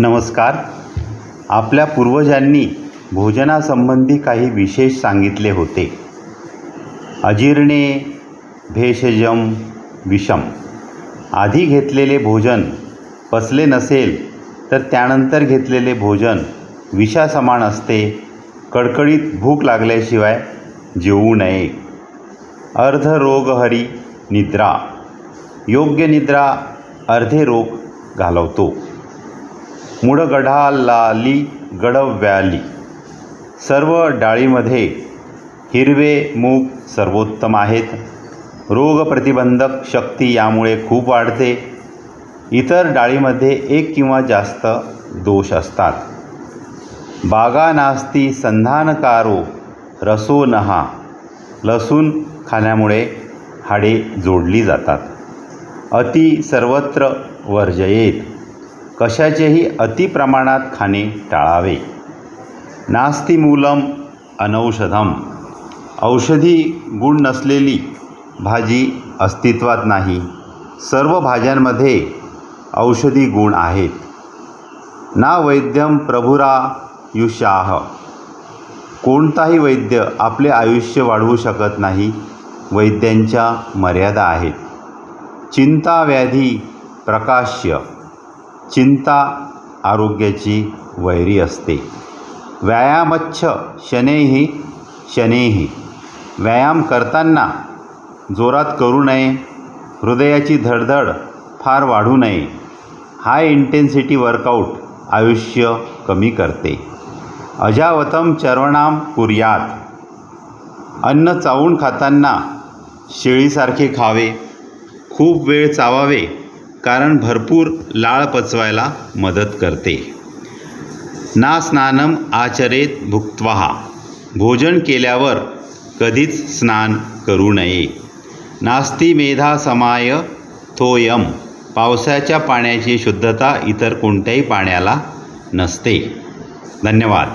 नमस्कार. आपल्या पूर्वजांनी भोजनासंबंधी काही विशेष सांगितले होते. अजीर्णे भेषजम विषम. आधी घेतलेले भोजन पचले नसेल तर त्यानंतर घेतलेले भोजन विषासमान असते कडकडीत भूक लागल्याशिवाय जेवू नये. अर्ध रोगहरी निद्रा. योग्य निद्रा अर्धे रोग घालवतो. मुडगढालाली गडव्याली. सर्व डाळीमध्ये हिरवे मूग सर्वोत्तम आहेत. रोगप्रतिबंधक शक्ती यामुळे खूप वाढते. इतर डाळीमध्ये एक किंवा जास्त दोष असतात. बागा नास्ती संधानकारो रसो नहा. लसूण खाण्यामुळे हाडे जोडली जातात. अति सर्वत्र वर्जयेत. कशाचेही अतिप्रमाणात खाणे टाळावे. नास्ती मूलम अनौषधम. औषधी गुण नसलेली भाजी अस्तित्वात नाही. सर्व भाज्यांमध्ये औषधी गुण आहेत. ना वैद्यम प्रभुरा युषाह कोणताही वैद्य आपले आयुष्य वाढवू शकत नाही वैद्यांच्या मर्यादा आहेत. चिंता व्याधी प्रकाश्य. चिंता आरोग्याची वैरी असते. व्यायामच्छ शनैः शनेही व्यायाम करताना जोरात करू नये. हृदयाची धडधड फार वाढू नये. हाय इंटेन्सिटी वर्कआउट आयुष्य कमी करते. अजावतम चर्वणाम कुर्यात. अन्न चावून खाताना शेळीसारखे खावे. खूप वेळ चावावे. कारण भरपूर लाळ पचवायला मदत करते. ना स्नानम आचरेत भुक्त्वा भोजन केल्यावर कधीच स्नान करू नये. नास्ती मेधा समाय थोयम. पावसाच्या पाण्याची शुद्धता इतर कोणत्याही पाण्याला नसते. धन्यवाद.